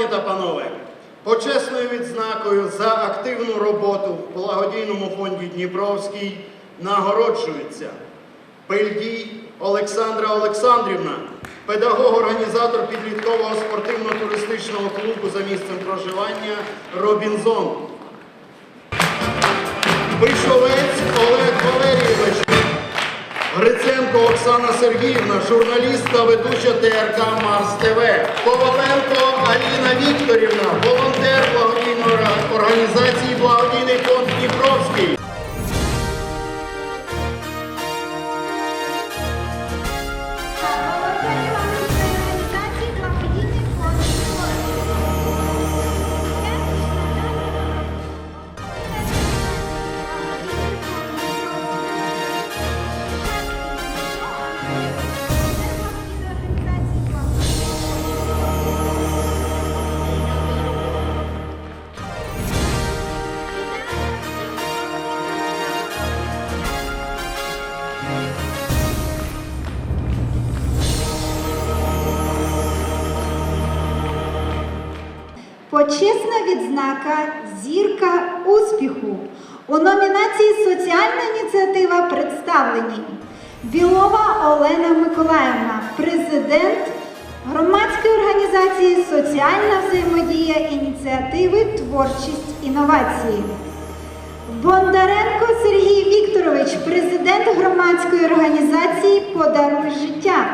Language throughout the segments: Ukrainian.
Пані та панове, почесною відзнакою за активну роботу в благодійному фонді Дніпровський нагороджується Пельдій Олександра Олександрівна, педагог-організатор підліткового спортивно-туристичного клубу за місцем проживання Робінзон. Пишовець Оксана Сергіївна, журналіст та ведуча ТРК Марс ТВ. Коваленко Аліна Вікторівна, волонтер благодійної організації Благодійний фонд Дніпровський. Почесна відзнака Зірка успіху у номінації Соціальна ініціатива представлені Білова Олена Миколаївна, президент громадської організації Соціальна взаємодія ініціативи Творчість інновації. Бондаренко Сергій Вікторович, президент громадської організації Подаруй життя.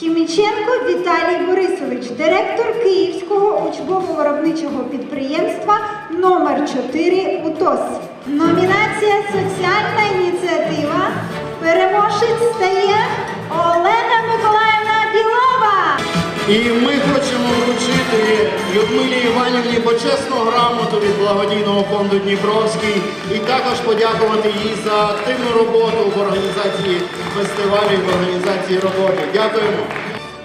Хіміченко Віталій Борисович, директор Київського учбово-виробничого підприємства номер 4 УТОС. Номінація Соціальна ініціатива. Переможець стає Олена Миколаївна Білова. І ми хочемо вручити Людмилі Іванівні почесну грамоту від благодійного фонду Дніпровський і також подякувати їй за активну роботу в організації фестивалю і в організації роботи. Дякуємо.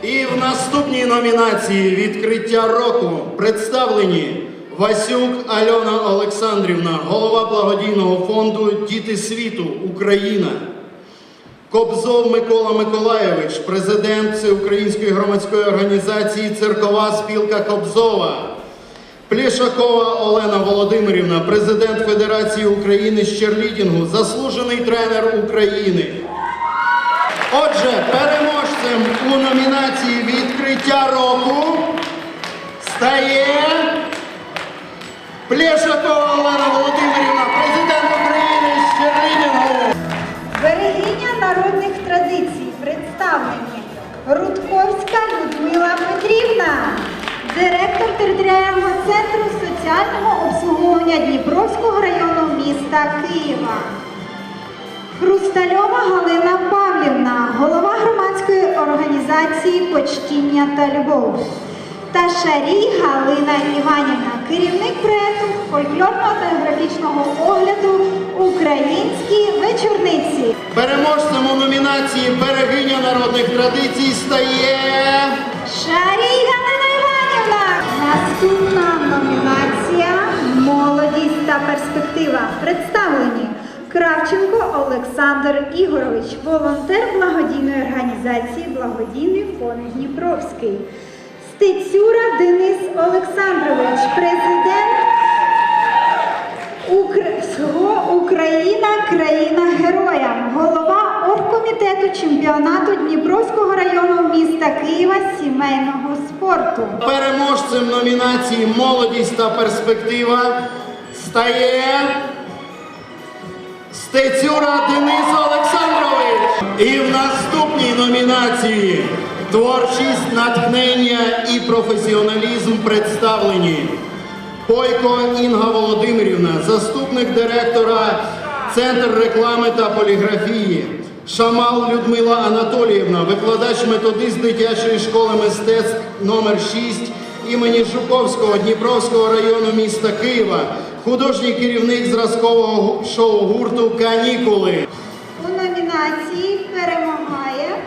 І в наступній номінації відкриття року представлені Васюк Альона Олександрівна, голова благодійного фонду Діти світу Україна. Кобзов Микола Миколайович, президент Всеукраїнської громадської організації Церкова спілка Кобзова. Плішакова Олена Володимирівна, президент Федерації України з черлідінгу, заслужений тренер України. Отже, переможцем у номінації відкриття року стає Плешакова Олена директор територіального центру соціального обслуговування Дніпровського району міста Києва. Хрустальова Галина Павлівна, голова громадської організації Почтіння та любов. Та Шарій Галина Іванівна, керівник проєкту фольклорно-етнографічного огляду Українські вечорниці. Переможцем у номінації Берегиня народних традицій стає Шарій Галина. Наступна номінація Молодість та перспектива. Представлені Кравченко Олександр Ігорович, волонтер благодійної організації Благодійний фонд Дніпровський. Стецюра Денис Олександрович, президент всього Україна країна героя, голова оргкомітету чемпіонату Дніпровського району міста Києва сімейного спорту. переможцем номінації Молодість та перспектива стає Стецюра Денис Олександрович. І в наступній номінації Творчість, натхнення і професіоналізм представлені. Бойко Інга Володимирівна, заступник директора Центр реклами та поліграфії. Шамал Людмила Анатоліївна, викладач методист дитячої школи мистецтв номер 6 імені Жуковського Дніпровського району міста Києва, художній керівник зразкового шоу-гурту Канікули. У номінації перемагає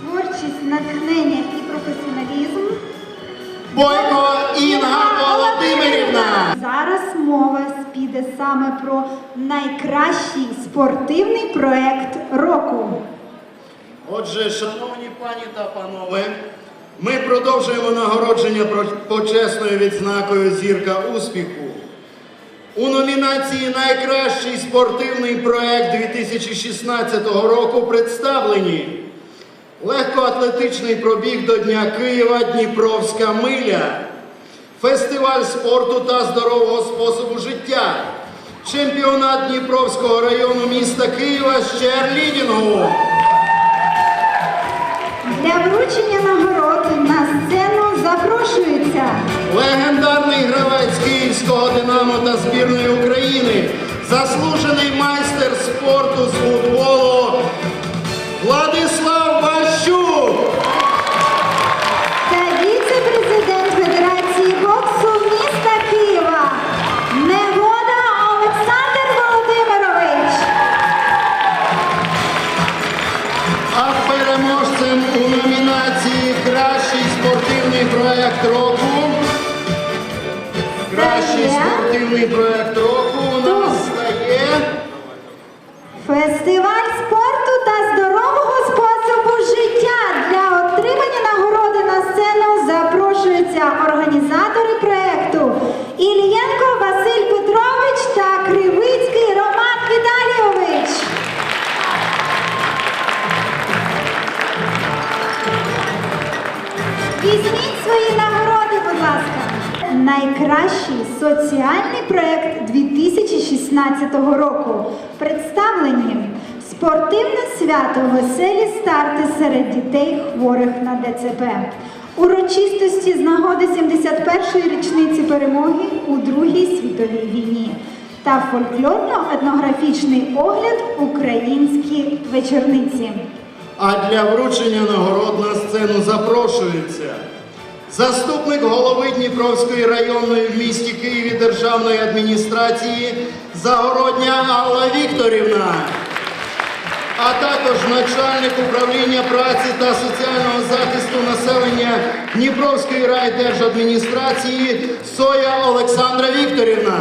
творчість, натхнення і професіоналізм. Бойко Інга Володимирівна. Зараз мова піде саме про найкращий спортивний проект року. Отже, шановні пані та панове, Ми продовжуємо нагородження почесною відзнакою зірка успіху. У номінації Найкращий спортивний проект 2016 року представлені легкоатлетичний пробіг до Дня Києва Дніпровська миля, фестиваль спорту та здорового способу життя, чемпіонат Дніпровського району міста Києва з черлідінгу. Для вручення нагород на сцену запрошується Легендарний гравець Київського Динамо та збірної України, заслужений майстер спорту з футболу Владислав Кращий Стає. спортивний проект року у нас стає. Фестиваль Найкращий соціальний проект 2016 року. Представлені спортивне свято Веселі старти серед дітей хворих на ДЦП. Урочистості з нагоди 71-ї річниці перемоги у Другій світовій війні та фольклорно-етнографічний огляд Українські вечорниці. А для вручення нагород на сцену запрошується заступник голови Дніпровської районної в місті Києві державної адміністрації Загородня Алла Вікторівна, а також начальник управління праці та соціального захисту населення Дніпровської райдержадміністрації Соя Олександра Вікторівна.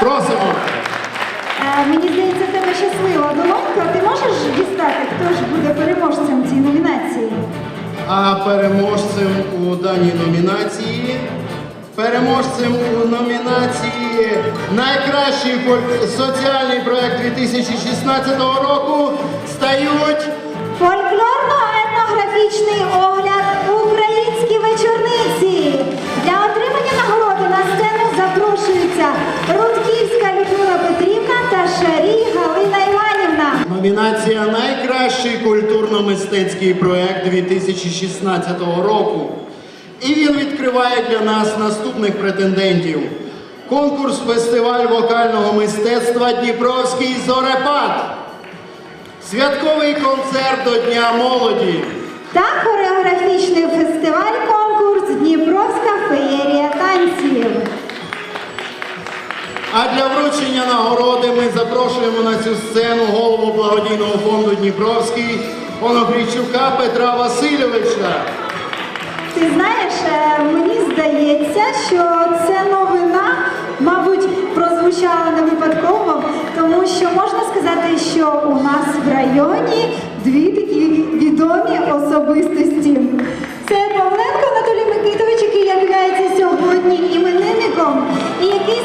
Просимо. Е, Мені здається, тебе щаслива долонька. Ти можеш дістати, хто ж буде переможцем цієї номінації? А переможцем у даній номінації, переможцем у номінації Найкращий соціальний проект 2016 року стають Фольклорно-етнографічний номінація Найкращий культурно-мистецький проект 2016 року. І він відкриває для нас наступних претендентів. Конкурс фестиваль вокального мистецтва Дніпровський зорепад. Святковий концерт до Дня молоді. Та хореографічний фестиваль конкурс Дніпровська феєрія танців. А для вручення нагороди ми запрошуємо на цю сцену голову благодійного фонду Дніпровський Оногрійчука Петра Васильовича. Ти знаєш, е, мені здається, що це новина, мабуть, прозвучала не випадково, тому що можна сказати, що у нас в районі дві такі відомі особистості. Це Павленко Анатолій Микитович, який являється сьогодні іменинником і який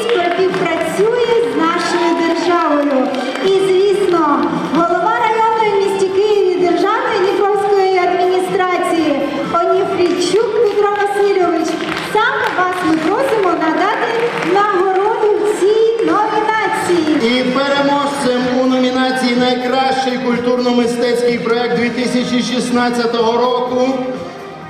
співпрацює з нашою державою. І, звісно, голова районної місті Києві Державної Дніпровської адміністрації Оніфрійчук Петро Васильович. Саме вас ми просимо надати нагороду цій номінації. І переможцем у номінації Найкращий культурно-мистецький проект 2016 року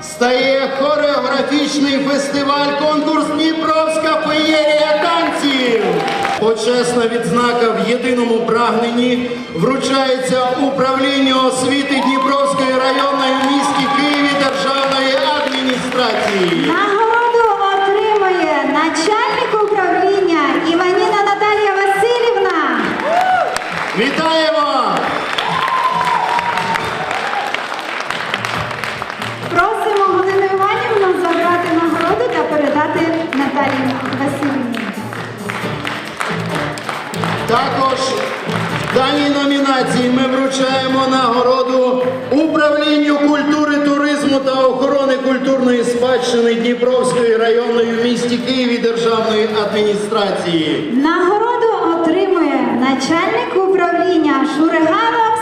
стає хореографічний фестиваль конкурс Дніпровська феєрія танців. Почесна відзнака в єдиному прагненні вручається управлінню освіти Дніпровської районної в місті Києві державної адміністрації. Нагороду отримує начальник управління Іваніна Наталія Васильівна. Вітаємо! Просимо Галину Іванівну забрати нагороду та передати Наталії Васильівні. Також в даній номінації ми вручаємо нагороду управлінню культури, туризму та охорони культурної спадщини Дніпровської районної в місті Києві державної адміністрації. Нагороду отримує начальник управління Шуригава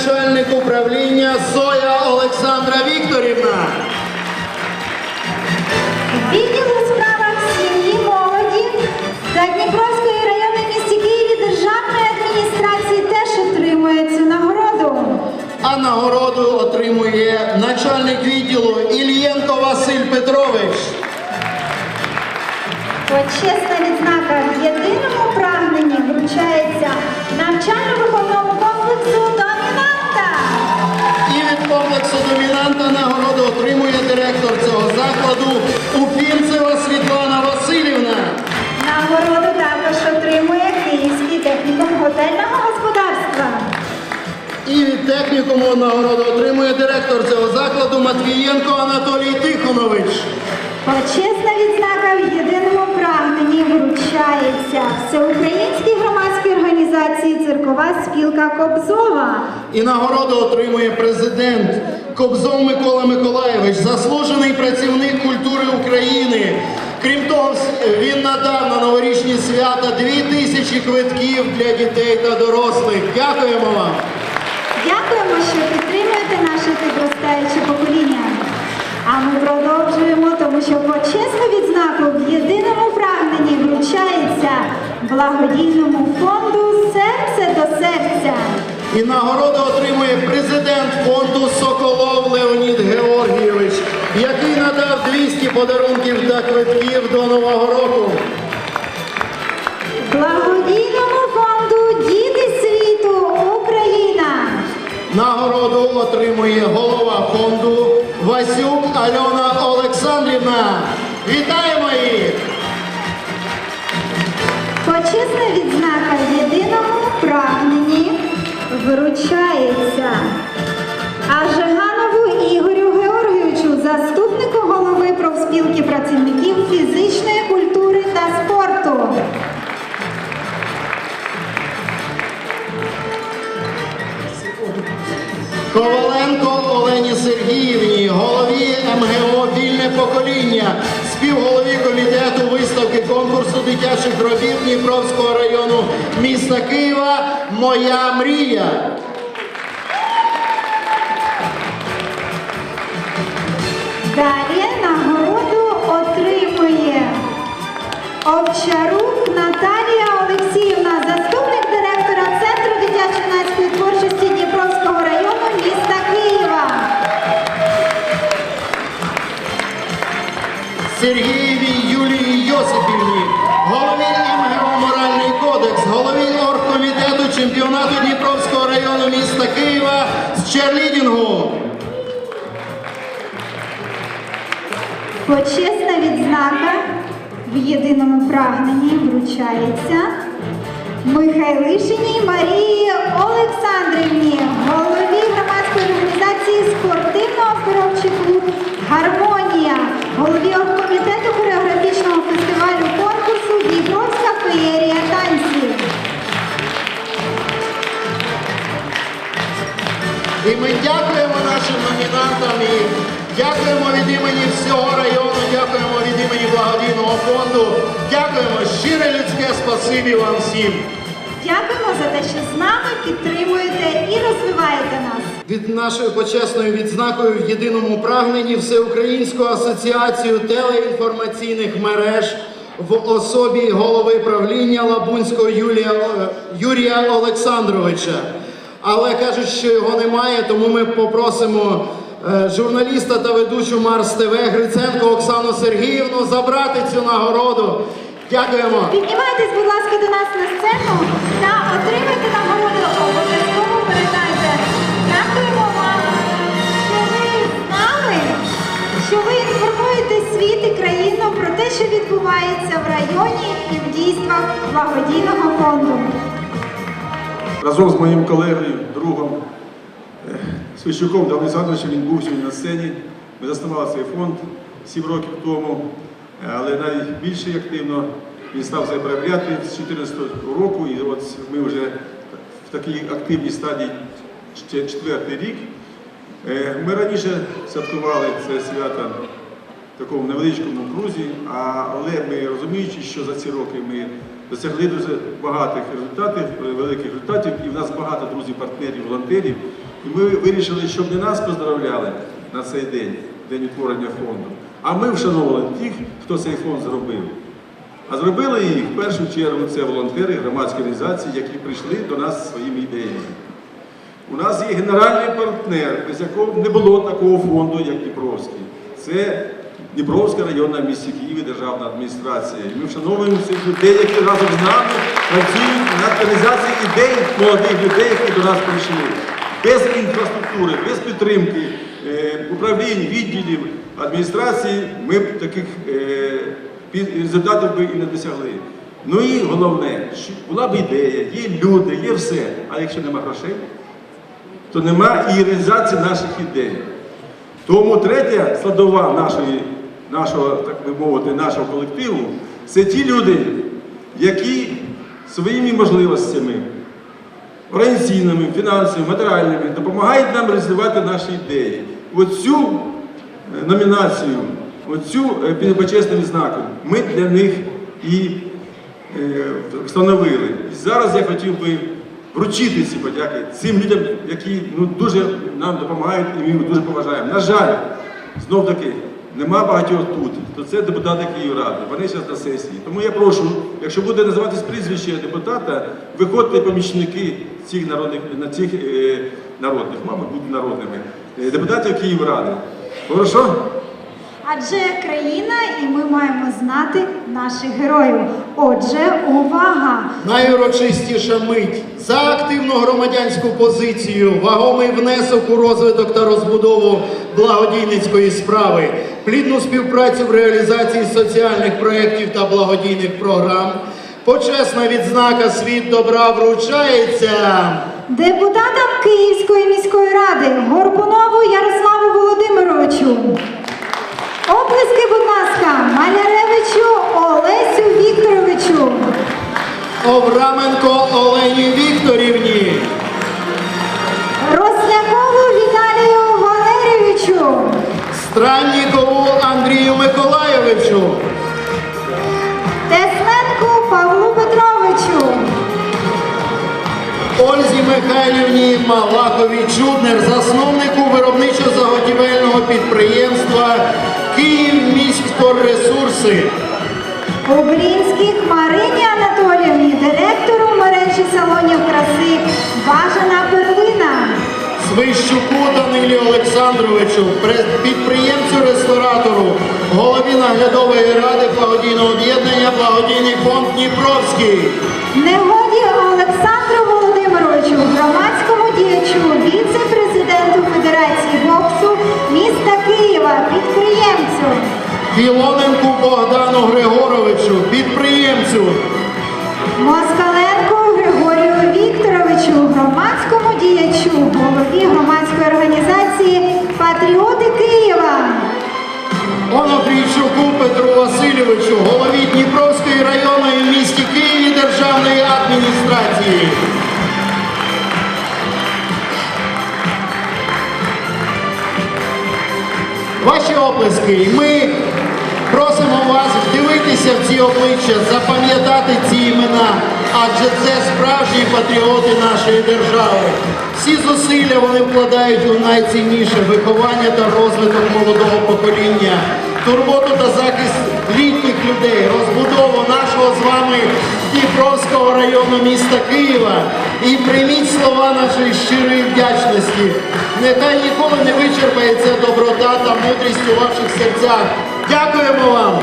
начальник управління Зоя Олександра Вікторівна. Відділ у справах сім'ї, молоді та Дніпровської районної місті Києві державної адміністрації теж отримує цю нагороду. А нагороду отримує начальник відділу Ільєнко Василь Петрович. Почесна відзнака в єдиному технікуму нагороду отримує директор цього закладу Матвієнко Анатолій Тихонович. Почесна відзнака в єдиному прагненні вручається Всеукраїнській громадській організації Циркова спілка Кобзова. І нагороду отримує президент Кобзов Микола Миколаєвич, заслужений працівник культури України. Крім того, він надав на новорічні свята дві тисячі квитків для дітей та дорослих. Дякуємо вам! Дякуємо, що підтримуєте наше підростаюче покоління. А ми продовжуємо, тому що почесну відзнаку в єдиному прагненні вручається благодійному фонду Серце до серця. І нагороду отримує президент фонду Соколов Леонід Георгійович, який надав 200 подарунків та квитків до Нового року. Благодійному Нагороду отримує голова фонду Васюк Альона Олександрівна. Вітаємо їх! Почесна відзнака єдиному прагненні вручається Ажиганову конкурсу дитячих робіт Дніпровського району міста Києва Моя мрія. Чемпіонату Дніпровського району міста Києва з черлідінгу. Почесна відзнака в єдиному прагненні вручається Михайлишиній Марії Олександрівні, голові громадської організації спортивно-оздоровчий клуб Гармонія, голові оргкомітету хореографічного фестивалю І ми дякуємо нашим номінантам і дякуємо від імені всього району, дякуємо від імені благодійного фонду. Дякуємо щире людське спасибі вам всім. Дякуємо за те, що з нами підтримуєте і розвиваєте нас. Від нашою почесною відзнакою в єдиному прагненні Всеукраїнську асоціацію телеінформаційних мереж в особі голови правління Лабунського Юлія, Юрія Олександровича. Але кажуть, що його немає, тому ми попросимо е, журналіста та ведучу Марс ТВ Гриценко Оксану Сергіївну забрати цю нагороду. Дякуємо. Піднімайтесь, будь ласка, до нас на сцену та отримайте нагороду. Обов'язково передайте. Дякуємо вам, що ви з що ви інформуєте світ і країну про те, що відбувається в районі і в дійствах благодійного фонду. Разом з моїм колегою, другом Свищуком Давидом Олександровичем, він був сьогодні на сцені. Ми заснували цей фонд 7 років тому, але найбільше активно він став себе проявляти з 2014 року, і от ми вже в такій активній стадії четвертий рік. Е, Ми раніше святкували це свято в такому невеличкому крузі, але ми розуміючи, що за ці роки ми досягли дуже багатих результатів, е, великих результатів, і в нас багато друзів, партнерів, волонтерів. І ми вирішили, щоб не нас поздравляли на цей день, день утворення фонду, а ми вшановували тих, хто цей фонд зробив. А зробили їх в першу чергу це волонтери, громадські організації, які прийшли до нас своїми ідеями. У нас є генеральний партнер, без якого не було такого фонду, як Дніпровський. Це Дніпровська районна в місті Києві державна адміністрація. І ми вшановуємо цих людей, які разом з нами працюють над реалізацією ідей молодих людей, які до нас прийшли. Без інфраструктури, без підтримки е, управлінь, відділів адміністрації ми б таких е, результатів би і не досягли. Ну і головне, що була б ідея, є люди, є все. А якщо нема грошей, то нема і реалізації наших ідей. Тому третя складова нашої, нашого, так би мовити, нашого колективу це ті люди, які своїми можливостями, організаційними, фінансовими, матеріальними, допомагають нам реалізувати наші ідеї. Оцю е, номінацію, оцю е, під почесним знаком ми для них і е, встановили. І зараз я хотів би вручити ці подяки цим людям, які ну, дуже нам допомагають і ми дуже поважаємо. На жаль, знов таки, нема багатьох тут, то це депутати Київради. Вони зараз на сесії. Тому я прошу, якщо буде називатись прізвище депутата, виходьте помічники цих народних на цих е, народних, мабуть, будуть народними, е, депутатів Київради. Хорошо? Адже країна і ми маємо знати наших героїв. Отже, увага! Найурочистіша мить за активну громадянську позицію, вагомий внесок у розвиток та розбудову благодійницької справи, плідну співпрацю в реалізації соціальних проєктів та благодійних програм. Почесна відзнака світ добра вручається. Депутатам Київської міської ради Горбунову Михайлівні Малахові Чуднер, засновнику виробничо-заготівельного підприємства Київ міськоресурси. Обрінських Марині Анатоліївні, директору мережі салонів краси Бажана Перлина. Свищуку Данилі Олександровичу, підприємцю-ресторатору, голові наглядової ради благодійного об'єднання Благодійний фонд Дніпровський. Негоді Олександру Володимировичу, громадському діячу, віце-президенту Федерації боксу міста Києва, підприємцю. Філоненку Богдану Григоровичу, підприємцю. Москаленку Григорію Вікторовичу, громадському діячу, голові громадської організації Патріоти Києва. Онофрійчуку Петру Васильовичу, голові Дніпровської районної місті Києві державної адміністрації. Ваші оплески. І ми просимо вас вдивитися в ці обличчя, запам'ятати ці імена, адже це справжні патріоти нашої держави. Всі зусилля вони вкладають у найцінніше виховання та розвиток молодого покоління, турботу та захист літніх людей, розбудову нашого з вами Дніпровського району міста Києва. І прийміть слова нашої щирої вдячності. Нехай ніколи не вичерпається доброта та мудрість у ваших серцях. Дякуємо вам!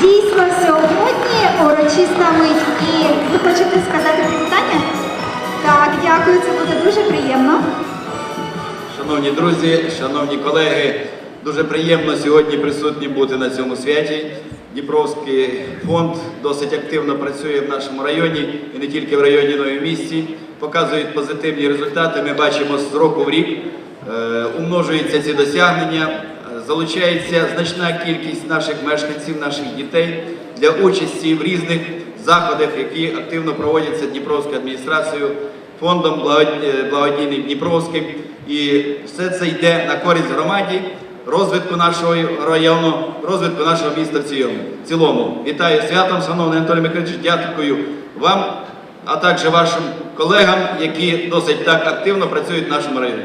Дійсно, сьогодні урочиста мить. І ви хочете сказати привітання? Так, дякую, це буде дуже приємно. Шановні друзі, шановні колеги, дуже приємно сьогодні присутні бути на цьому святі. Дніпровський фонд досить активно працює в нашому районі і не тільки в районі, але й в місті. показують позитивні результати. Ми бачимо з року в рік. Е, Умножуються ці досягнення, е, залучається значна кількість наших мешканців, наших дітей для участі в різних заходах, які активно проводяться Дніпровською адміністрацією, фондом е, благодійним Дніпровським. І все це йде на користь громаді, розвитку нашого району, розвитку нашого міста в цілому. Вітаю святом, шановний Анатолій Миколаївич, дякую вам, а також вашим колегам, які досить так активно працюють в нашому районі.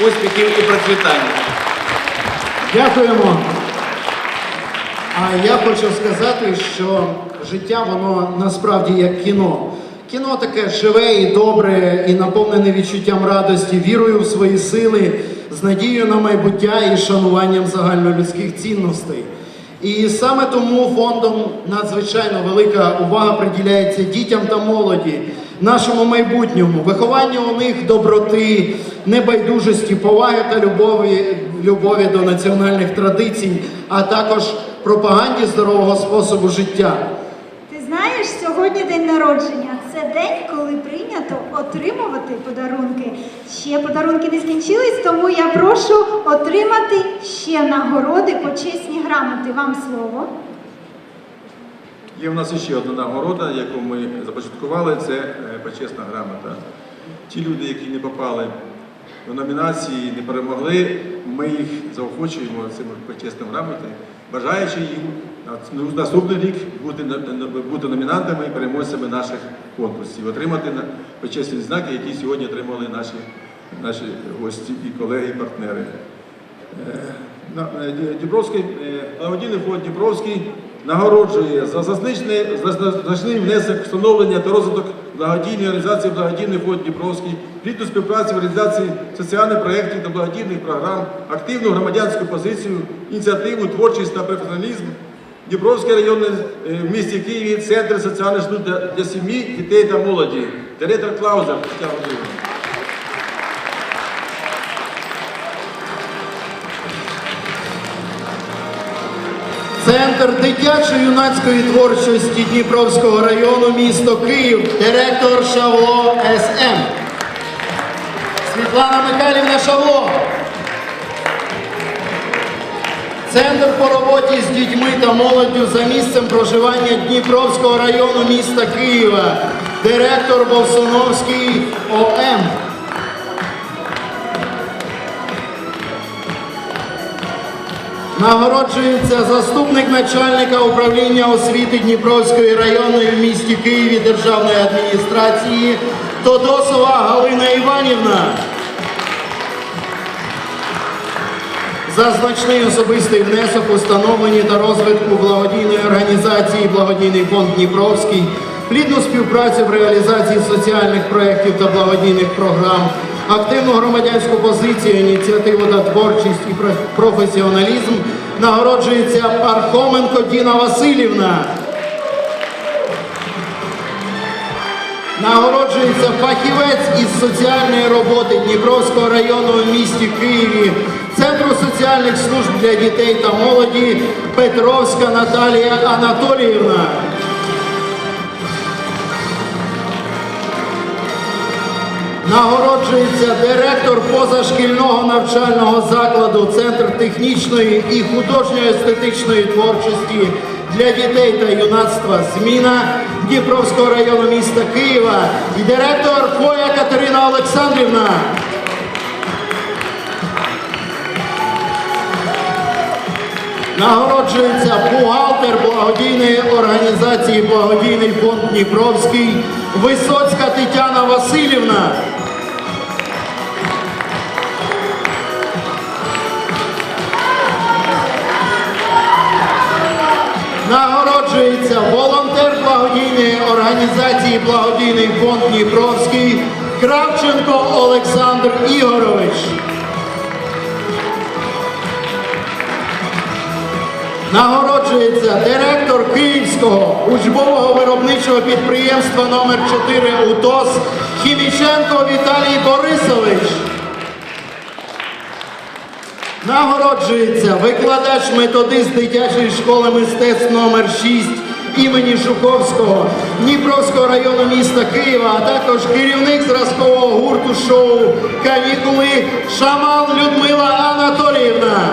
Успіхів і процвітання! Дякуємо. А я хочу сказати, що життя воно насправді як кіно. Кіно таке живе і добре, і наповнене відчуттям радості, вірою в свої сили, з надією на майбуття і шануванням загальнолюдських цінностей. І саме тому фондом надзвичайно велика увага приділяється дітям та молоді, нашому майбутньому, вихованню у них доброти, небайдужості, поваги та любові, любові до національних традицій, а також пропаганді здорового способу життя. Ти знаєш, сьогодні день народження. Це день, коли прийнято отримувати подарунки. Ще подарунки не скінчились, тому я прошу отримати ще нагороди, почесні грамоти. Вам слово. Є в нас ще одна нагорода, яку ми започаткували, це е, почесна грамота. Ті люди, які не попали до номінації, не перемогли, ми їх заохочуємо цими почесними грамотами, бажаючи їм наступний рік бути, на- на- бути номінантами і переможцями наших конкурсів, отримати почесні знаки, які сьогодні отримали наші, гості і колеги, і партнери. Е, Ді- Дніпровський, е, благодійний фонд Дніпровський нагороджує за значний, за зна- значний внесок встановлення та розвиток благодійної організації Благодійний фонд Дніпровський, плідну співпрацю в реалізації соціальних проєктів та благодійних програм, активну громадянську позицію, ініціативу, творчість та професіоналізм. Дніпровський районний е, в місті Києві, центр соціальних служб для, сім'ї, дітей та молоді. Директор Клаузер Тетяна Володимирівна. Центр дитячо-юнацької творчості Дніпровського району, місто Київ, директор Шавло СМ. Світлана Михайлівна Шавло. Центр по роботі з дітьми та молоддю за місцем проживання Дніпровського району міста Києва, директор Болсуновський ОМ. Нагороджується заступник начальника управління освіти Дніпровської районної в місті Києві державної адміністрації Тодосова Галина Іванівна. За значний особистий внесок у становленні та розвитку благодійної організації Благодійний фонд Дніпровський, плідну співпрацю в реалізації соціальних проєктів та благодійних програм, активну громадянську позицію, ініціативу та творчість і професіоналізм нагороджується Пархоменко Діна Васильівна. Нагороджується фахівець із соціальної роботи Дніпровського району в місті Києві, Центру соціальних служб для дітей та молоді Петровська Наталія Анатоліївна. Нагороджується директор позашкільного навчального закладу Центр технічної і художньо-естетичної творчості для дітей та юнацтва Зміна Дніпровського району міста Києва і директор Фоя Катерина Олександрівна. Нагороджується бухгалтер благодійної організації Благодійний фонд Дніпровський Висоцька Тетяна Васильівна. Нагороджується волонтер благодійної організації Благодійний фонд Дніпровський Кравченко Олександр Ігорович. Нагороджується директор Київського учбового виробничого підприємства номер 4 УТОС Хіміченко Віталій Борисович. Нагороджується викладач методист дитячої школи мистецтв номер 6 імені Жуковського Дніпровського району міста Києва, а також керівник зразкового гурту шоу Канікули Шаман Людмила Анатоліївна.